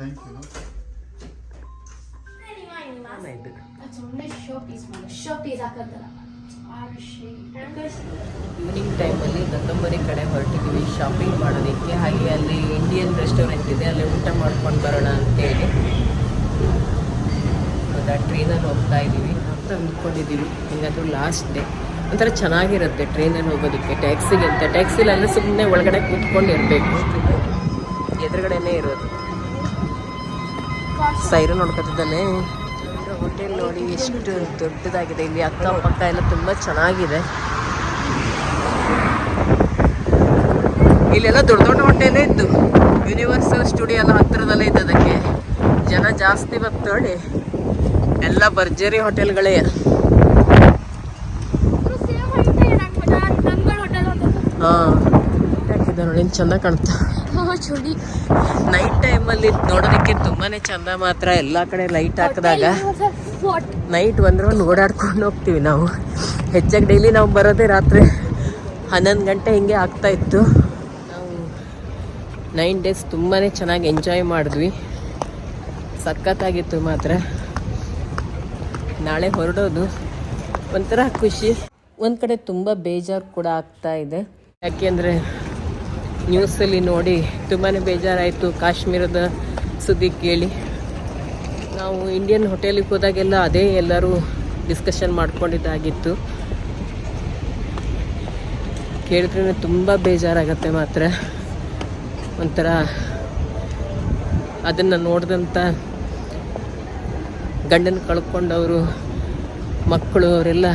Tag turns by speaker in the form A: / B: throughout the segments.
A: Thank you
B: evening ಟೈಮಲ್ಲಿ ಗಂಗಂಬರಿ ಕಡೆ ಹೊರಟಿದ್ದೀವಿ. Shopping ಮಾಡೋದಕ್ಕೆ. ಹಾಗೆ ಅಲ್ಲಿ ಇಂಡಿಯನ್ ರೆಸ್ಟೋರೆಂಟ್ ಇದೆ. ಅಲ್ಲಿ ಊಟ ಮಾಡ್ಕೊಂಡು ಬರೋಣ ಅಂತೇಳಿ ಇವಾಗ ಟ್ರೈನಲ್ಲಿ ಹೋಗ್ತಾ ಇದ್ದೀವಿ. ಅಂತ ಅಂದ್ಕೊಂಡಿದ್ದೀವಿ ಹಿಂಗಂದ್ರೂ ಲಾಸ್ಟ್ ಡೇ ಒಂಥರ ಚೆನ್ನಾಗಿರುತ್ತೆ ಟ್ರೈನಲ್ಲಿ ಹೋಗೋದಕ್ಕೆ. ಟ್ಯಾಕ್ಸಿಗಿಂತ ಟ್ಯಾಕ್ಸಿಲಿ ಅಂದರೆ ಸುಮ್ಮನೆ ಒಳಗಡೆ ಕೂತ್ಕೊಂಡು ಇರಬೇಕು ಎದುರುಗಡೆನೇ ಇರೋದು. ಸೈರು ನೋಡ್ಕೊತಿದ್ದಾನೆ. ಹೋಟೆಲ್ ನೋಡಿ ಎಷ್ಟು ದೊಡ್ಡದಾಗಿದೆ. ಇಲ್ಲಿ ಅಕ್ಕಪಕ್ಕ ಎಲ್ಲ ತುಂಬ ಚೆನ್ನಾಗಿದೆ. ಇಲ್ಲೆಲ್ಲ ದೊಡ್ಡ ದೊಡ್ಡ ಹೋಟೆಲೇ ಇದ್ದು ಯೂನಿವರ್ಸಲ್ ಸ್ಟುಡಿಯೋ ಎಲ್ಲ ಹತ್ತಿರದಲ್ಲೇ ಇದ್ದ ಅದಕ್ಕೆ. ಜನ ಜಾಸ್ತಿ ಬರ್ತಾಳೆ. ಎಲ್ಲ ಭರ್ಜರಿ ಹೋಟೆಲ್ಗಳೇ. ಹಾಂ. ಯಾಕಿದೆ ನೋಡಿ ಚಂದ ಕಾಣ್ತಾ
C: ಚುಡಿ
B: ನೈಟ್ ಟೈಮಲ್ಲಿ ನೋಡೋದಕ್ಕೆ ತುಂಬಾನೇ ಚಂದ ಮಾತ್ರ. ಎಲ್ಲ ಕಡೆ ಲೈಟ್ ಹಾಕಿದಾಗ ನೈಟ್ ಬಂದ್ರೆ ಒಂದು ಓಡಾಡ್ಕೊಂಡು ಹೋಗ್ತೀವಿ ನಾವು. ಹೆಚ್ಚಾಗಿ ಡೈಲಿ ನಾವು ಬರೋದೇ ರಾತ್ರಿ ಹನ್ನೊಂದು ಗಂಟೆ ಹಿಂಗೆ ಆಗ್ತಾ ಇತ್ತು. ನಾವು ನೈನ್ ಡೇಸ್ ತುಂಬಾ ಚೆನ್ನಾಗಿ ಎಂಜಾಯ್ ಮಾಡಿದ್ವಿ. ಸಖತ್ತಾಗಿತ್ತು ಮಾತ್ರ. ನಾಳೆ ಹೊರಡೋದು ಒಂಥರ ಖುಷಿ. ಒಂದು ಕಡೆ ತುಂಬ ಬೇಜಾರು ಕೂಡ ಆಗ್ತಾ ಇದೆ. ಯಾಕೆಂದರೆ ನ್ಯೂಸಲ್ಲಿ ನೋಡಿ ತುಂಬಾ ಬೇಜಾರಾಯಿತು ಕಾಶ್ಮೀರದ ಸುದ್ದಿ ಕೇಳಿ. ನಾವು ಇಂಡಿಯನ್ ಹೋಟೆಲಿಗೆ ಹೋದಾಗೆಲ್ಲ ಅದೇ ಎಲ್ಲರೂ ಡಿಸ್ಕಷನ್ ಮಾಡ್ಕೊಂಡಿದ್ದಾಗಿತ್ತು. ಕೇಳಿದ್ರೆ ತುಂಬ ಬೇಜಾರಾಗತ್ತೆ ಮಾತ್ರ. ಒಂಥರ ಅದನ್ನು ನೋಡಿದಂಥ ಗಂಡನ ಕಳ್ಕೊಂಡವರು, ಮಕ್ಕಳು, ಅವರೆಲ್ಲ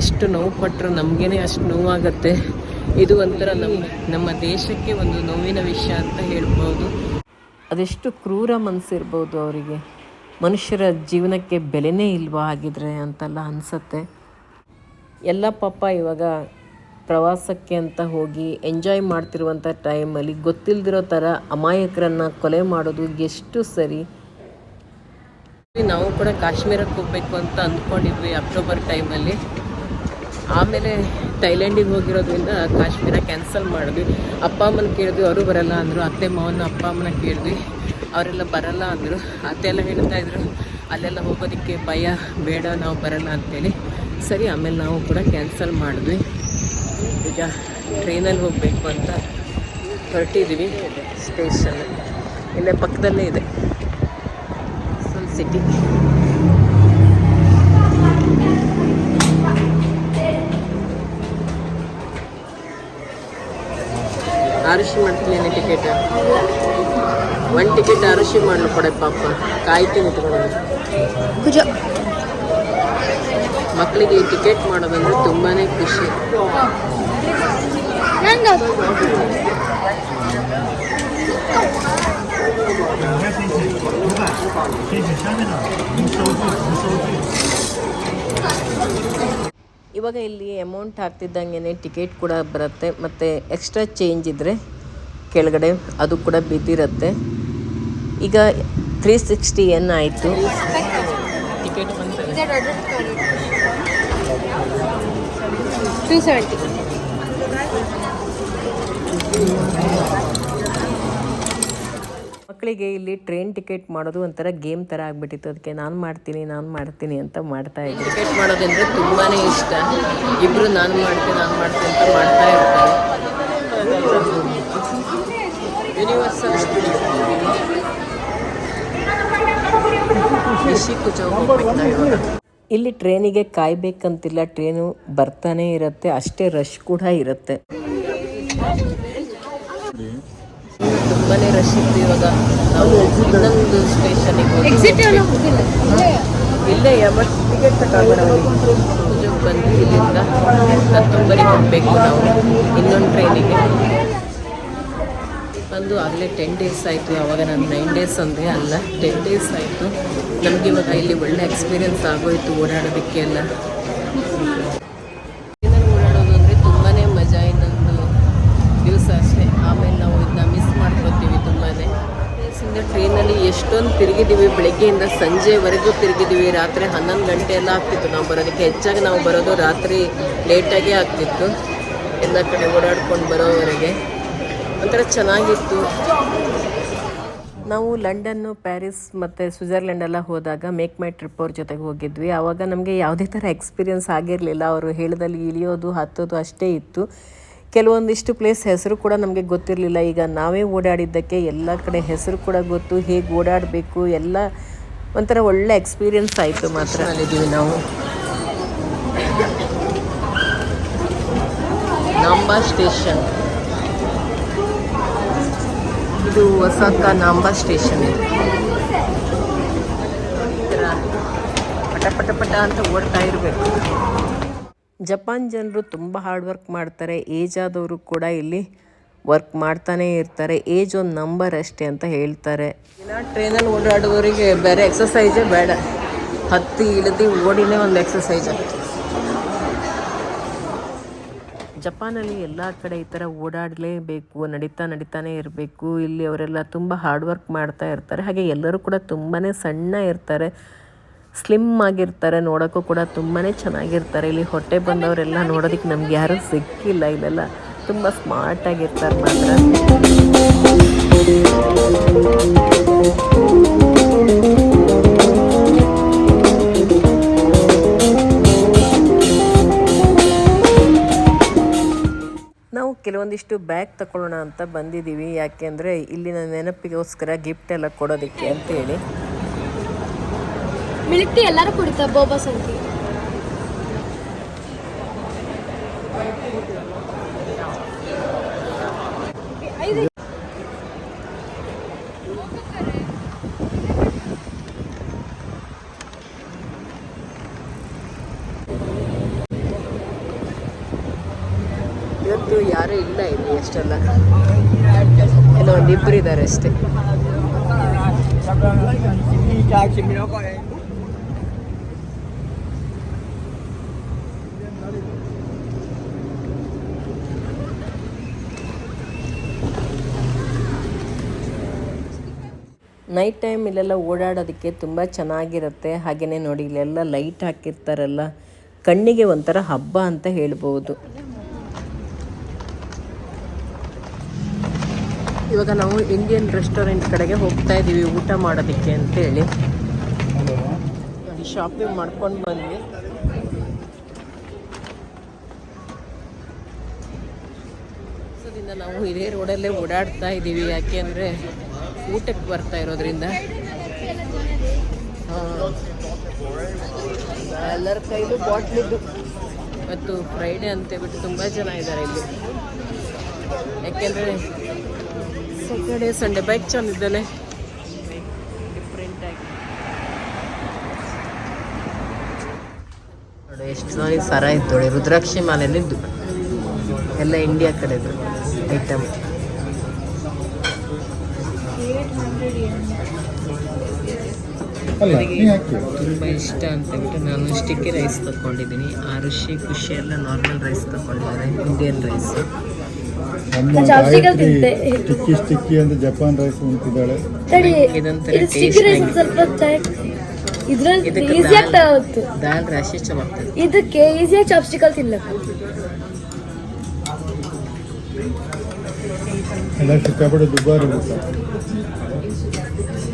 B: ಎಷ್ಟು ನೋವು ಪಟ್ಟರು ನಮಗೇನೆ ಅಷ್ಟು ನೋವಾಗತ್ತೆ. ಇದು ಒಂಥರ ನಮ್ಮ ನಮ್ಮ ದೇಶಕ್ಕೆ ಒಂದು ನೋವಿನ ವಿಷಯ ಅಂತ ಹೇಳ್ಬೋದು. ಅದೆಷ್ಟು ಕ್ರೂರ ಮನಸ್ಸಿರ್ಬೋದು ಅವರಿಗೆ. ಮನುಷ್ಯರ ಜೀವನಕ್ಕೆ ಬೆಲೆನೇ ಇಲ್ವಾ ಹಾಗಿದ್ರೆ ಅಂತೆಲ್ಲ ಅನಿಸತ್ತೆ. ಎಲ್ಲ ಪಾಪ ಇವಾಗ ಪ್ರವಾಸಕ್ಕೆ ಅಂತ ಹೋಗಿ ಎಂಜಾಯ್ ಮಾಡ್ತಿರುವಂಥ ಟೈಮಲ್ಲಿ ಗೊತ್ತಿಲ್ದಿರೋ ಥರ ಅಮಾಯಕರನ್ನು ಕೊಲೆ ಮಾಡೋದು ಎಷ್ಟು ಸರಿ. ನಾವು ಕೂಡ ಕಾಶ್ಮೀರಕ್ಕೆ ಹೋಗ್ಬೇಕು ಅಂತ ಅಂದ್ಕೊಂಡಿದ್ವಿ ಅಕ್ಟೋಬರ್ ಟೈಮಲ್ಲಿ. ಆಮೇಲೆ ಥೈಲ್ಯಾಂಡಿಗೆ ಹೋಗಿರೋದ್ರಿಂದ ಕಾಶ್ಮೀರ ಕ್ಯಾನ್ಸಲ್ ಮಾಡಿದ್ವಿ. ಅಪ್ಪ ಅಮ್ಮನ ಕೇಳಿದ್ವಿ, ಅವರು ಬರಲ್ಲ ಅಂದರು. ಅತ್ತೆ ಮಾವನ ಅಪ್ಪ ಅಮ್ಮನ ಕೇಳಿದ್ವಿ. ಅವರೆಲ್ಲ ಬರಲ್ಲ ಅಂದರು. ಅತ್ತೆ ಎಲ್ಲ ಹೇಳ್ತಾ ಇದ್ರು, ಅಲ್ಲೆಲ್ಲ ಹೋಗೋದಕ್ಕೆ ಭಯ, ಬೇಡ, ನಾವು ಬರಲ್ಲ ಅಂತೇಳಿ. ಸರಿ, ಆಮೇಲೆ ನಾವು ಕೂಡ ಕ್ಯಾನ್ಸಲ್ ಮಾಡಿದ್ವಿ. ಈಗ ಟ್ರೈನಲ್ಲಿ ಹೋಗಬೇಕು ಅಂತ ಹೊರಟಿದ್ದೀವಿ. ಸ್ಟೇಷನ್ ಇಲ್ಲೇ ಪಕ್ಕದಲ್ಲೇ ಇದೆ. ಫುಲ್ ಸಿಟಿ ಆರುಷಿ ಮಾಡ್ತೀನಿ ಟಿಕೆಟ್ ಒಂದು ಟಿಕೆಟ್ ಅರಿಶಿ ಮಾಡಲು ಕೊಡೆ ಪಾಪ. ಕಾಯ್ತೀನಿ ತಗೊಂಡು ಮಕ್ಕಳಿಗೆ ಟಿಕೆಟ್ ಮಾಡೋದಂದ್ರೆ ತುಂಬಾ ಖುಷಿ. ಇವಾಗ ಇಲ್ಲಿ ಅಮೌಂಟ್ ಹಾಕ್ತಿದ್ದಂಗೆ ಟಿಕೆಟ್ ಕೂಡ ಬರುತ್ತೆ ಮತ್ತು ಎಕ್ಸ್ಟ್ರಾ ಚೇಂಜ್ ಇದ್ದರೆ ಕೆಳಗಡೆ ಅದು ಕೂಡ ಬಿದ್ದಿರುತ್ತೆ. ಈಗ ತ್ರೀ ಸಿಕ್ಸ್ಟಿ ಎನ್ ಆಯಿತು. ಟಿಕೆಟ್
C: ತ್ರೀ ಸೆವೆಂಟಿ
B: ಮಕ್ಕಳಿಗೆ ಇಲ್ಲಿ ಟ್ರೈನ್ ಟಿಕೆಟ್ ಮಾಡೋದು ಒಂಥರ ಗೇಮ್ ಥರ ಆಗಿಬಿಟ್ಟಿತ್ತು. ಅದಕ್ಕೆ ನಾನು ಮಾಡ್ತೀನಿ ನಾನು ಮಾಡ್ತೀನಿ ಅಂತ ಮಾಡ್ತಾ ಇದ್ದೆ. ಟಿಕೆಟ್ ಮಾಡೋದಂದರೆ ತುಂಬಾ ಇಷ್ಟ. ಇಬ್ಬರು ನಾನು ಮಾಡ್ತೀನಿ ನಾನು ಮಾಡ್ತೀನಿ ಅಂತ ಮಾಡ್ತಾ ಇರ್ತಾರೆ. ಯೂನಿವರ್ಸಲ್ ಸ್ಟುಡಿಯೋ ಇಲ್ಲಿ ಟ್ರೈನಿಗೆ ಕಾಯ್ಬೇಕಂತಿಲ್ಲ ಟ್ರೈನು ಬರ್ತಾನೆ ಇರುತ್ತೆ ಅಷ್ಟೇ ರಶ್ ಕೂಡ ಇರುತ್ತೆ. ತುಂಬಾನೇ ರಶ್ ಇತ್ತು ಇವಾಗ ನಾವು ಇನ್ನೊಂದು ಸ್ಟೇಷನಿಗೆ
C: ಹೋಗಿಲ್ಲ
B: ಇಲ್ಲೇ ಬಟ್ ಟಿಕೆಟ್ ತಗೊಂಡು ಬಂದು ಇಲ್ಲಿಂದ ಹತ್ತೊಂಬರಿಗೆ ಹೋಗಬೇಕು ನಾವು. ಇನ್ನೊಂದು ಟ್ರೈನಿಗೆ ಬಂದು ಆಗಲೇ ಟೆನ್ ಡೇಸ್ ಆಯಿತು. ಆವಾಗ ನಾನು ನೈನ್ ಡೇಸ್ ಅಂದೆ ಅಲ್ಲ ಟೆನ್ ಡೇಸ್ ಆಯಿತು. ನಮಗೆ ಇವಾಗ ಇಲ್ಲಿ ಒಳ್ಳೆ ಎಕ್ಸ್ಪೀರಿಯನ್ಸ್ ಆಗೋಯಿತು ಓಡಾಡೋದಕ್ಕೆ ಎಲ್ಲ ಟ್ರೈನಲ್ಲಿ ಓಡಾಡೋದು ಅಂದರೆ ತುಂಬಾ ಮಜಾ ಇನ್ನೊಂದು ದಿವಸ ಅಷ್ಟೇ ಆಮೇಲೆ ನಾವು ಇದನ್ನ ಮಿಸ್ ಮಾಡ್ಕೋತೀವಿ ತುಂಬಾ ಇಂದ ಟ್ರೈನಲ್ಲಿ ಎಷ್ಟೊಂದು ತಿರುಗಿದ್ದೀವಿ ಬೆಳಗ್ಗೆಯಿಂದ ಸಂಜೆವರೆಗೂ ತಿರುಗಿದ್ದೀವಿ ರಾತ್ರಿ ಹನ್ನೊಂದು ಗಂಟೆ ಎಲ್ಲ ಆಗ್ತಿತ್ತು ನಾವು ಬರೋದಕ್ಕೆ. ಹೆಚ್ಚಾಗಿ ನಾವು ಬರೋದು ರಾತ್ರಿ ಲೇಟಾಗೇ ಆಗ್ತಿತ್ತು. ಎಲ್ಲ ಕಡೆ ಓಡಾಡ್ಕೊಂಡು ಬರೋವರೆಗೆ. ಒಂಥರ ಚೆನ್ನಾಗಿತ್ತು. ನಾವು ಲಂಡನ್ನು, ಪ್ಯಾರಿಸ್ ಮತ್ತು ಸ್ವಿಟ್ಜರ್ಲೆಂಡ್ ಎಲ್ಲ ಹೋದಾಗ ಮೇಕ್ ಮೈ ಟ್ರಿಪ್ ಅವ್ರ ಜೊತೆಗೆ ಹೋಗಿದ್ವಿ. ಆವಾಗ ನಮಗೆ ಯಾವುದೇ ಥರ ಎಕ್ಸ್ಪೀರಿಯನ್ಸ್ ಆಗಿರಲಿಲ್ಲ. ಅವರು ಹೇಳಿದಲ್ಲಿ ಇಳಿಯೋದು, ಹತ್ತೋದು ಅಷ್ಟೇ ಇತ್ತು. ಕೆಲವೊಂದಿಷ್ಟು ಪ್ಲೇಸ್ ಹೆಸರು ಕೂಡ ನಮಗೆ ಗೊತ್ತಿರಲಿಲ್ಲ. ಈಗ ನಾವೇ ಓಡಾಡಿದ್ದಕ್ಕೆ ಎಲ್ಲ ಕಡೆ ಹೆಸರು ಕೂಡ ಗೊತ್ತು, ಹೇಗೆ ಓಡಾಡಬೇಕು, ಎಲ್ಲ ಒಂಥರ ಒಳ್ಳೆ ಎಕ್ಸ್ಪೀರಿಯನ್ಸ್ ಆಯಿತು ಮಾತ್ರ. ಅಲ್ಲಿದ್ದೀವಿ ನಾವು. ನಾಂಬಾ ಸ್ಟೇಷನ್ ಇದು ಹೊಸಕ ನಾಂಬಾ ಸ್ಟೇಷನ್ ಇದು. ಪಟ ಪಟ ಪಟ ಅಂತ ಓಡ್ತಾ ಇರಬೇಕು. ಜಪಾನ್ ಜನರು ತುಂಬ ಹಾರ್ಡ್ ವರ್ಕ್ ಮಾಡ್ತಾರೆ. ಏಜ್ ಆದವರು ಕೂಡ ಇಲ್ಲಿ ವರ್ಕ್ ಮಾಡ್ತಾನೆ ಇರ್ತಾರೆ. ಏಜ್ ಒಂದು ನಂಬರ್ ಅಷ್ಟೇ ಅಂತ ಹೇಳ್ತಾರೆ. ದಿನ ಟ್ರೈನಲ್ಲಿ ಓಡಾಡುವವರಿಗೆ ಬೇರೆ ಎಕ್ಸಸೈಸೇ ಬೇಡ. ಹತ್ತಿ ಇಳಿದು ಓಡಿನೇ ಒಂದು ಎಕ್ಸಸೈಸ್ ಜಪಾನಲ್ಲಿ ಎಲ್ಲ ಕಡೆ ಈ ಥರ ಓಡಾಡಲೇಬೇಕು ನಡೀತಾ ನಡೀತಾನೆ ಇರಬೇಕು. ಇಲ್ಲಿ ಅವರೆಲ್ಲ ತುಂಬ ಹಾರ್ಡ್ ವರ್ಕ್ ಮಾಡ್ತಾ ಇರ್ತಾರೆ. ಹಾಗೆ ಎಲ್ಲರೂ ಕೂಡ ತುಂಬಾ ಸಣ್ಣ ಇರ್ತಾರೆ. ಸ್ಲಿಮ್ ಆಗಿರ್ತಾರೆ, ನೋಡೋಕ್ಕೂ ಕೂಡ ತುಂಬಾ ಚೆನ್ನಾಗಿರ್ತಾರೆ. ಇಲ್ಲಿ ಹೊಟ್ಟೆ ಬಂದವರೆಲ್ಲ ನೋಡೋದಕ್ಕೆ ನಮ್ಗೆ ಯಾರೂ ಸಿಕ್ಕಿಲ್ಲ, ಇಲ್ಲೆಲ್ಲ ತುಂಬ ಸ್ಮಾರ್ಟ್ ಆಗಿರ್ತಾರೆ ಮಾತ್ರ. ನಾವು ಕೆಲವೊಂದಿಷ್ಟು ಬ್ಯಾಗ್ ತಗೊಳ್ಳೋಣ ಅಂತ ಬಂದಿದ್ದೀವಿ. ಯಾಕೆಂದರೆ ಇಲ್ಲಿನ ನೆನಪಿಗೋಸ್ಕರ ಗಿಫ್ಟ್ ಎಲ್ಲ ಕೊಡೋದಕ್ಕೆ ಅಂತೇಳಿ.
C: ಮಿಲ್ಕ್ ಎಲ್ಲರೂ ಕುಡಿತಾರೆ ಬೋಬಾ ಸಂತಿ.
B: ಇವತ್ತು ಯಾರೂ ಇಲ್ಲ ಇಲ್ಲಿ ಎಷ್ಟೆಲ್ಲ? ಏನೋ ಒಂದು ಇಬ್ಬರು ಇದ್ದಾರೆ ಅಷ್ಟೇ. ನೈಟ್ ಟೈಮ್ ಇಲ್ಲೆಲ್ಲ ಓಡಾಡೋದಕ್ಕೆ ತುಂಬ ಚೆನ್ನಾಗಿರುತ್ತೆ. ಹಾಗೆಯೇ ನೋಡಿ, ಇಲ್ಲೆಲ್ಲ ಲೈಟ್ ಹಾಕಿರ್ತಾರಲ್ಲ. ಕಣ್ಣಿಗೆ ಒಂಥರ ಹಬ್ಬ ಅಂತ ಹೇಳ್ಬೋದು. ಇವಾಗ ನಾವು ಇಂಡಿಯನ್ ರೆಸ್ಟೋರೆಂಟ್ ಕಡೆಗೆ ಹೋಗ್ತಾ ಇದ್ದೀವಿ ಊಟ ಮಾಡೋದಕ್ಕೆ ಅಂತೇಳಿ. ಶಾಪಿಂಗ್ ಮಾಡ್ಕೊಂಡು ಬಂದ್ವಿ ದಿವಸದಿಂದ ನಾವು ಇದೇ ರೋಡಲ್ಲೇ ಓಡಾಡ್ತಾ ಇದ್ದೀವಿ ಯಾಕೆ ಅಂದರೆ ಊಟಕ್ಕೆ ಬರ್ತಾ ಇರೋದ್ರಿಂದ. ಎಲ್ಲರ ಕೈಲೂ ಬಾಟ್ಲಿದ್ದು ಮತ್ತು ಫ್ರೈಡೇ ಅಂತೇಳ್ಬಿಟ್ಟು ತುಂಬ ಜನ ಇದ್ದಾರೆ ಇಲ್ಲಿ. ಯಾಕೆಂದರೆ ಸ್ಯಾಟರ್ಡೇ ಸಂಡೇ ಬೈಕ್ ಚಂದಿದ್ದಾನೆ ಎಷ್ಟು ಸರ ಇತ್ತು ರುದ್ರಾಕ್ಷಿ ಮಾಲೆಯಲ್ಲಿದ್ದು. ಎಲ್ಲ ಇಂಡಿಯಾ ಕಡೆದು ಐಟಮ್ ತುಂಬ ಇಷ್ಟ ಅಂತ ಬಿಟ್ಟು ನಾನು ಸ್ಟಿಕ್ಕಿ ರೈಸ್ ತಗೊಂಡಿದ್ದೀನಿ ಆ ಋಷಿ ಖುಷಿ ಎಲ್ಲ ನಾರ್ಮಲ್ ರೈಸ್ ತಗೊಂಡಿದ್ದಾರೆ ಇಂಡಿಯನ್ ರೈಸ್
A: ಸ್ಟಿಕ್ಕಿ ಸ್ಟಿಕ್ಕಿ ಅಂತ ಜಪಾನ್ ರೈಸ್ ಉಂಟಿದ್ದಾಳೆ
C: ತಡಿ
B: ಇದೊಂಥರ ಟೇಸ್ಟ್
C: ಸ್ವಲ್ಪ ಇದ್ರಲ್ಲಿ
B: ಇದಕ್ಕೆ
C: ಈಸಿಯಾಗಿ ತಗೋತು
B: ದಾಲ್ ರಾಶಿ ಚಪಾಗ್ತದೆ
C: ಇದಕ್ಕೆ ಈಸಿಯಾಗಿ ಚಾಪ್ಸ್ಟಿಕಲ್ ತಿನ್ಲಕ್ಕ
A: ಎಲ್ಲ ಸಿಕ್ಕಾಪಟ್ಟೆ ದುಬಾರಿ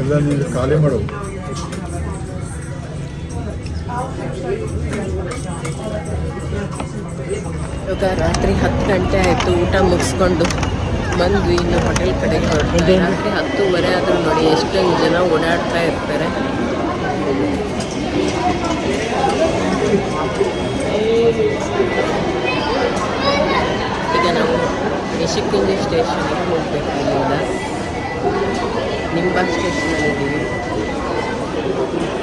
A: ಎಲ್ಲ ನೀನು ಖಾಲಿ ಮಾಡು.
B: ಇವಾಗ ರಾತ್ರಿ ಹತ್ತು ಗಂಟೆ ಆಯಿತು, ಊಟ ಮುಗಿಸ್ಕೊಂಡು ಬಂದ್ವಿ ಇನ್ನು ಹೋಟೆಲ್ ಕಡೆ ಹೊರಟಿದ್ದೆ ರಾತ್ರಿ ಹತ್ತೂವರೆ, ಆದರೂ ನೋಡಿ ಎಷ್ಟೊಂದು ಜನ ಓಡಾಡ್ತಾ ಇರ್ತಾರೆ. ಈಗ ನಾವು ನಿಶಿಕುಂಜಿ ಸ್ಟೇಷನ್ಗೆ ಹೋಗ್ಬೇಕು ಇಲ್ಲಿಂದ. ನಿಂಬಾ ಸ್ಟೇಷನಲ್ಲಿದ್ದೀವಿ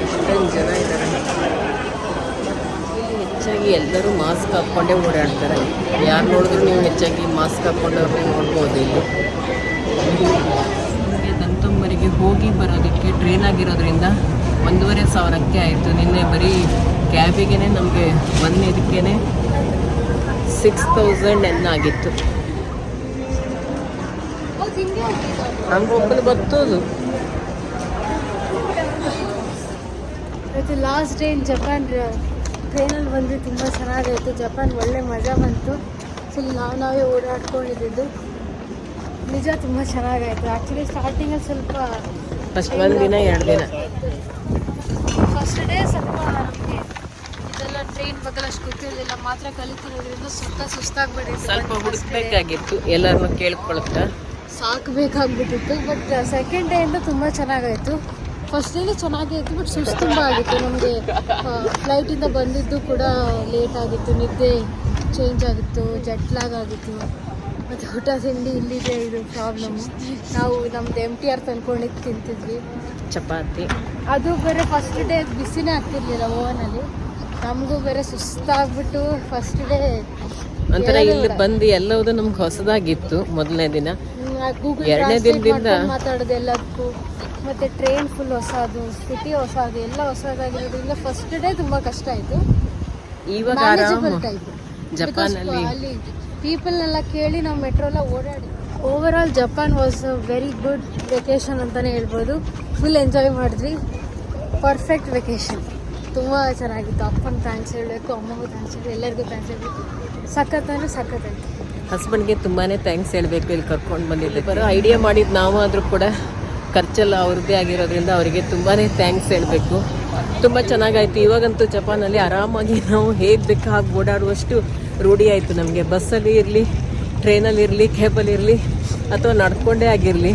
B: ಎಷ್ಟೊಂದು ಜನ ಇದ್ದಾರೆ ಇಲ್ಲಿ ಹೆಚ್ಚಾಗಿ ಎಲ್ಲರೂ ಮಾಸ್ಕ್ ಹಾಕ್ಕೊಂಡೇ ಓಡಾಡ್ತಾರೆ. ಯಾರು ನೋಡಿದ್ರು ನೀವು ಹೆಚ್ಚಾಗಿ ಮಾಸ್ಕ್ ಹಾಕ್ಕೊಂಡವ್ರನ್ನೇ ನೋಡ್ಬೋದು ಇಲ್ಲಿ. ನಮಗೆ ದಂತಂಬರಿಗೆ ಹೋಗಿ ಬರೋದಕ್ಕೆ ಟ್ರೈನ್ ಆಗಿರೋದ್ರಿಂದ ಒಂದೂವರೆ ಸಾವಿರಕ್ಕೆ ಆಯಿತು. ನಿನ್ನೆ ಬರೀ ಕ್ಯಾಬಿಗೆ ನಮಗೆ ಒಂದು ಇದಕ್ಕೇ ಸಿಕ್ಸ್ ತೌಸಂಡ್ ಎನ್ ಆಗಿತ್ತು. ನಮ್ಗೆ ಒಬ್ಬನು ಬರ್ತೋದು
C: ಇವತ್ತು ಲಾಸ್ಟ್ ಡೇ ಇನ್ ಜಪಾನ್ ಟ್ರೈನಲ್ಲಿ ಬಂದು ತುಂಬ ಚೆನ್ನಾಗಾಯಿತು ಜಪಾನ್ ಒಳ್ಳೆ ಮಜಾ ಬಂತು. ಫುಲ್ ನಾವು ನಾವೇ ಓಡಾಡ್ಕೊಂಡಿದ್ದು. ನಿಜ ತುಂಬ ಚೆನ್ನಾಗಾಯ್ತು. ಆ್ಯಕ್ಚುಲಿ ಸ್ಟಾರ್ಟಿಂಗಲ್ಲಿ ಸ್ವಲ್ಪ
B: ಫಸ್ಟ್ ಒಂದು ದಿನ ಎರಡು ದಿನ.
C: ಫಸ್ಟ್ ಡೇ ಸ್ವಲ್ಪ ನಮಗೆ ಇದೆಲ್ಲ ಟ್ರೈನ್ ಬಗ್ಗೆ ಅಷ್ಟು ಗೊತ್ತಿರಲಿಲ್ಲ. ಮಾತ್ರ ಕಲಿತಿರೋದ್ರಿಂದ ಸ್ವಲ್ಪ ಸುಸ್ತಾಗ್ಬಿಟ್ಟಿತ್ತು.
B: ಸ್ವಲ್ಪ ಹುಡುಕ್ಬೇಕಾಗಿತ್ತು. ಎಲ್ಲರನ್ನು ಕೇಳ್ಕೊಳ್ತಾ.
C: ಸಾಕಬೇಕಾಗ್ಬಿಟ್ಟಿತ್ತು. ಬಟ್ ಸೆಕೆಂಡ್ ಡೇಯಿಂದ ತುಂಬ ಚೆನ್ನಾಗಾಯಿತು. ಫಸ್ಟ್ ಡೇಲಿ ಚೆನ್ನಾಗೇ ಇತ್ತು ಬಟ್ ಸುಸ್ತು ತುಂಬ ಆಗಿತ್ತು. ನಮಗೆ ಫ್ಲೈಟಿಂದ ಬಂದಿದ್ದು ಕೂಡ ಲೇಟ್ ಆಗಿತ್ತು ನಿದ್ದೆ ಚೇಂಜ್ ಆಗಿತ್ತು ಜೆಟ್ ಲಾಗ್ ಆಗಿತ್ತು. ಮತ್ತು ಊಟ ತಿಂಡಿ ಇಲ್ಲಿದೆ ಇದು ಪ್ರಾಬ್ಲಮ್ಮು ನಾವು ನಮ್ದು ಎಂ ಟಿ ಆರ್ ತಂದ್ಕೊಂಡಿದ್ದು ತಿಂತಿದ್ವಿ.
B: ಚಪಾತಿ.
C: ಅದು ಬೇರೆ ಫಸ್ಟ್ ಡೇ ಬಿಸಿನೇ ಆಗ್ತಿರ್ಲಿಲ್ಲ ಓವನಲ್ಲಿ. ನಮಗೂ ಬೇರೆ ಸುಸ್ತಾಗ್ಬಿಟ್ಟು ಫಸ್ಟ್ ಡೇ
B: ಒಂಥರ ಇಲ್ಲಿ ಬಂದು ಎಲ್ಲವುದು ನಮ್ಗೆ ಹೊಸದಾಗಿತ್ತು ಮೊದಲನೇ ದಿನ.
C: ಗೂಗಲ್
B: ಎರಡನೇ ದಿನದಿಂದ
C: ಮಾತಾಡೋದು ಎಲ್ಲದಕ್ಕೂ. ಮತ್ತೆ ಟ್ರೈನ್ ಫುಲ್ ಹೊಸದು ಸಿಟಿ ಹೊಸದು ಎಲ್ಲ ಹೊಸದಾಗಿರೋದ್ರಿಂದ ಫಸ್ಟ್ ಡೇ ತುಂಬಾ ಕಷ್ಟ ಆಯ್ತು.
B: ಇವಾಗ ಜಪಾನ್
C: ಅಲ್ಲಿ ಪೀಪಲ್ ಪೀಪಲ್ನೆಲ್ಲ ಕೇಳಿ ನಾವು ಮೆಟ್ರೋ ಎಲ್ಲ ಓಡಾಡಿ. Over all Japan was a very good vacation ಅಂತಾನೆ ಹೇಳ್ಬೋದು. ಫುಲ್ ಎಂಜಾಯ್ ಮಾಡಿದ್ವಿ. ಪರ್ಫೆಕ್ಟ್ ವೆಕೇಶನ್ ತುಂಬಾ ಚೆನ್ನಾಗಿತ್ತು. ಅಪ್ಪನ ಥ್ಯಾಂಕ್ಸ್ ಹೇಳಬೇಕು ಅಮ್ಮಗೂ ಥ್ಯಾಂಕ್ಸ್ ಹೇಳಿ ಎಲ್ಲರಿಗೂ ಥ್ಯಾಂಕ್ಸ್ ಹೇಳಬೇಕು. ಸಖತ್ ಅಂದರೆ
B: ಹಸ್ಬೆಂಡ್ಗೆ ತುಂಬಾ ಥ್ಯಾಂಕ್ಸ್ ಹೇಳಬೇಕು ಇಲ್ಲಿ ಕರ್ಕೊಂಡು ಬಂದಿದ್ದೆ ಬರೋ ಐಡಿಯಾ ಮಾಡಿದ್ದು ನಾವಾದರೂ ಕೂಡ ಖರ್ಚೆಲ್ಲ ಅವ್ರದ್ದೇ ಆಗಿರೋದ್ರಿಂದ ಅವರಿಗೆ ತುಂಬಾ ಥ್ಯಾಂಕ್ಸ್ ಹೇಳಬೇಕು. ತುಂಬ ಚೆನ್ನಾಗಾಯ್ತು. ಇವಾಗಂತೂ ಜಪಾನಲ್ಲಿ ಆರಾಮಾಗಿ ನಾವು ಹೇಗೆ ಬೇಕು ಹಾಗೆ ಓಡಾಡುವಷ್ಟು ರೂಢಿ ಆಯಿತು ನಮಗೆ. ಬಸ್ಸಲ್ಲಿ ಇರಲಿ, ಟ್ರೈನಲ್ಲಿ ಇರಲಿ ಕೇಬಲ್ ಇರಲಿ, ಅಥವಾ ನಡ್ಕೊಂಡೇ ಆಗಿರಲಿ.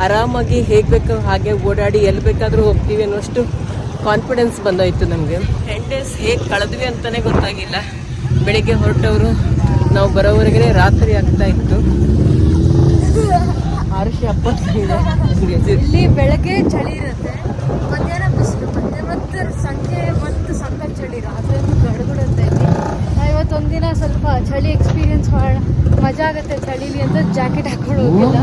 B: ಆರಾಮಾಗಿ ಹೇಗೆ ಬೇಕು ಹಾಗೆ ಓಡಾಡಿ ಎಲ್ಲಿ ಬೇಕಾದರೂ ಹೋಗ್ತೀವಿ ಅನ್ನೋಷ್ಟು ಕಾನ್ಫಿಡೆನ್ಸ್ ಬಂದೋಯ್ತು ನಮಗೆ. ಟೆನ್ ಡೇಸ್ ಹೇಗೆ ಕಳೆದ್ವಿ ಅಂತಲೇ ಗೊತ್ತಾಗಿಲ್ಲ. ಬೆಳಿಗ್ಗೆ ಹೊರಟವರು ನಾವು ಬರೋವರೆಗೆ ರಾತ್ರಿ ಆಗ್ತಾ ಇತ್ತು. ಆರುಷಿ
C: ಇಲ್ಲಿ ಬೆಳಗ್ಗೆ ಚಳಿ ಇರುತ್ತೆ. ಮಧ್ಯಾಹ್ನ ಬಿಸಿಲು ಮತ್ತೆ ಮತ್ತೆ ಸಂಜೆ ಮತ್ತು ಸಂಕಟ ಚಳಿ ರಾತ್ರಿ ಗಡಗುಡುತ್ತೆ ಇವತ್ತೊಂದಿನ ಸ್ವಲ್ಪ ಚಳಿ ಎಕ್ಸ್ಪೀರಿಯನ್ಸ್ ಮಾಡೋಣ ಮಜಾ ಆಗುತ್ತೆ ಚಳಿಲಿ ಅಂತ ಜಾಕೆಟ್ ಹಾಕೊಂಡು ಹೋಗಿಲ್ಲ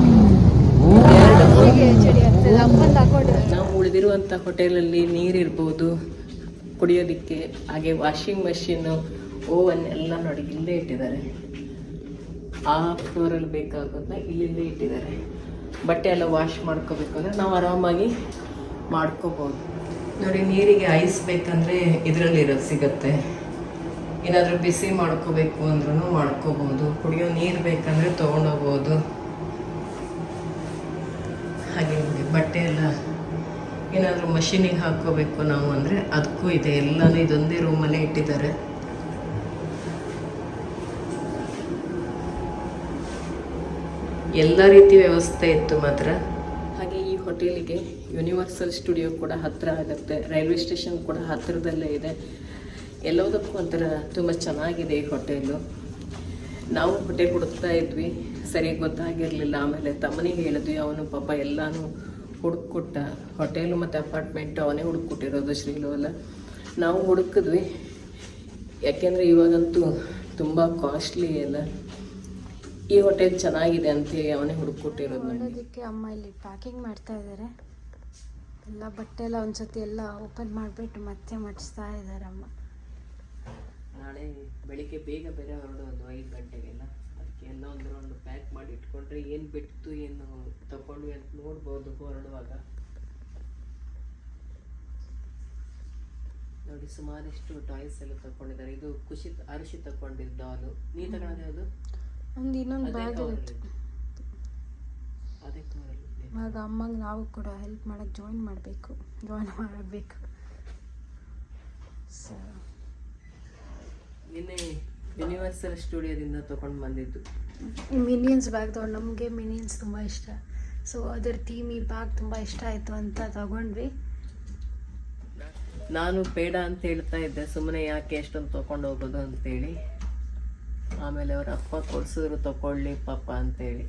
C: ಹೀಗೆ ಚಳಿ ಆಗ್ತದೆ. ಅಪ್ಪಂದು ಹಾಕೊಂಡಿದ್ದಾರೆ.
B: ನಾವು ಉಳಿದಿರುವಂಥ ಹೋಟೆಲಲ್ಲಿ ನೀರಿರ್ಬೋದು ಕುಡಿಯೋದಕ್ಕೆ ಹಾಗೆ ವಾಷಿಂಗ್ ಮಷೀನು ಓವನ್ ಎಲ್ಲ ನೋಡಿ, ಇಲ್ಲೇ ಇಟ್ಟಿದ್ದಾರೆ. ಆ ಫ್ಲೋರಲ್ಲಿ ಬೇಕಾಗೋದನ್ನ ಇಲ್ಲಿಂದೇ ಇಟ್ಟಿದ್ದಾರೆ. ಬಟ್ಟೆ ಎಲ್ಲ ವಾಶ್ ಮಾಡ್ಕೋಬೇಕು ಅಂದರೆ ನಾವು ಆರಾಮಾಗಿ ಮಾಡ್ಕೋಬೋದು. ನೋಡಿ, ನೀರಿಗೆ ಐಸ್ ಬೇಕಂದರೆ ಇದರಲ್ಲಿರೋದು ಸಿಗುತ್ತೆ. ಏನಾದರೂ ಬಿಸಿ ಮಾಡ್ಕೋಬೇಕು ಅಂದ್ರೂ ಮಾಡ್ಕೋಬೋದು. ಕುಡಿಯೋ ನೀರು ಬೇಕಂದರೆ ತೊಗೊಂಡೋಗ್ಬೋದು. ಹಾಗೆ ನೋಡಿ ಬಟ್ಟೆ ಎಲ್ಲ ಏನಾದರೂ ಮಷೀನಿಗೆ ಹಾಕ್ಕೋಬೇಕು ನಾವು ಅಂದರೆ ಅದಕ್ಕೂ ಇದೆ. ಎಲ್ಲನೂ ಇದೊಂದೇ ರೂಮಲ್ಲೇ ಇಟ್ಟಿದ್ದಾರೆ. ಎಲ್ಲ ರೀತಿ ವ್ಯವಸ್ಥೆ ಇತ್ತು ಮಾತ್ರ. ಹಾಗೆ ಈ ಹೋಟೆಲಿಗೆ ಯೂನಿವರ್ಸಲ್ ಸ್ಟುಡಿಯೋ ಕೂಡ ಹತ್ತಿರ ಆಗುತ್ತೆ, ರೈಲ್ವೆ ಸ್ಟೇಷನ್ ಕೂಡ ಹತ್ತಿರದಲ್ಲೇ ಇದೆ. ಎಲ್ಲದಕ್ಕೂ ಒಂಥರ ತುಂಬ ಚೆನ್ನಾಗಿದೆ ಈ ಹೋಟೆಲು. ನಾವು ಹೋಟೆಲ್ ಹುಡುಕ್ತಾ ಇದ್ವಿ ಸರಿಯಾಗಿ ಗೊತ್ತಾಗಿರಲಿಲ್ಲ. ಆಮೇಲೆ ತಮ್ಮನಿಗೆ ಹೇಳಿದ್ವಿ, ಅವನು ಪಾಪ ಎಲ್ಲಾನು ಹುಡುಕ್ಕೊಟ್ಟ. ಹೋಟೆಲು ಮತ್ತು ಅಪಾರ್ಟ್ಮೆಂಟ್ ಅವನೇ ಹುಡುಕ್ಕೊಟ್ಟಿರೋದು ಶ್ರೀಲೋಲ ನಾವು ಹುಡುಕಿದ್ವಿ. ಯಾಕೆಂದರೆ ಇವಾಗಂತೂ ತುಂಬ ಕಾಸ್ಟ್ಲಿ ಎಲ್ಲ. ಈ ಹೋಟೆಲ್ ಚೆನ್ನಾಗಿದೆ ಅಂತೇಳಿ ಅವನೇ ಹುಡುಕೊಟ್ಟಿರೋದು
C: ನೋಡೋದಕ್ಕೆ ಅಮ್ಮ ಇಲ್ಲಿ ಪ್ಯಾಕಿಂಗ್ ಮಾಡ್ತಾ ಇದ್ದಾರೆ ಎಲ್ಲ ಬಟ್ಟೆ ಎಲ್ಲ ಒಂದ್ಸತಿ ಎಲ್ಲ ಓಪನ್ ಮಾಡಿಬಿಟ್ಟು ಮತ್ತೆ ಮಡಿಸ್ತಾ ಇದ್ದಾರೆ ಅಮ್ಮ.
B: ನಾಳೆ ಬೆಳಿಗ್ಗೆ ಬೇಗ ಬೇರೆ ಹೊರಡೋದು ಐದು ಗಂಟೆಗೆಲ್ಲ. ಅದಕ್ಕೆ ಎಲ್ಲ ಒಂದು ರೌಂಡ್ ಪ್ಯಾಕ್ ಮಾಡಿ ಇಟ್ಕೊಂಡ್ರೆ ಏನು ಬಿಟ್ಟು ಏನು ತಗೊಂಡ್ವಿ ಅಂತ ನೋಡ್ಬೋದು ಹೊರಡುವಾಗ. ನೋಡಿ ಸುಮಾರಷ್ಟು ಟಾಯ್ಸ್ ಎಲ್ಲ ತಗೊಂಡಿದ್ದಾರೆ ಇದು ಖುಷಿ ಅರಿಶಿ ತಗೊಂಡಿದ್ದ ಅದು ನೀ ತಗೊಳ್ಳೋದು ಯಾವುದು?
C: ಒಂದು ಇನ್ನೊಂದು ಬ್ಯಾಗ್ ಇರುತ್ತೆ ಇವಾಗ ಅಮ್ಮಂಗೆ ನಾವು ಕೂಡ ಹೆಲ್ಪ್ ಮಾಡೋಕ್ಕೆ ಜಾಯಿನ್ ಮಾಡಬೇಕು. ಜಾಯಿನ್ ಮಾಡಬೇಕು. ಸೊ
B: ನಿನ್ನೆ ಯೂನಿವರ್ಸಲ್ ಸ್ಟುಡಿಯೋದಿಂದ ತಗೊಂಡು ಬಂದಿದ್ದು.
C: ಮಿನಿಯನ್ಸ್ ಬ್ಯಾಗ್ ತೊಗೊಂಡು ನಮಗೆ ಮಿನಿಯನ್ಸ್ ತುಂಬ ಇಷ್ಟ. ಸೊ ಅದರ ಥೀಮ್ ಈ ಬ್ಯಾಗ್ ತುಂಬ ಇಷ್ಟ ಆಯಿತು ಅಂತ ತಗೊಂಡ್ವಿ.
B: ನಾನು ಬೇಡ ಅಂತ ಹೇಳ್ತಾ ಇದ್ದೆ. ಸುಮ್ಮನೆ ಯಾಕೆ ಎಷ್ಟೊಂದು ತೊಗೊಂಡು ಹೋಗೋದು ಅಂತೇಳಿ. ಆಮೇಲೆ ಅವ್ರ ಅಪ್ಪ ಕೊಡ್ಸಿದ್ರು ತಗೊಳ್ಳಿ ಪಾಪ ಅಂತೇಳಿ.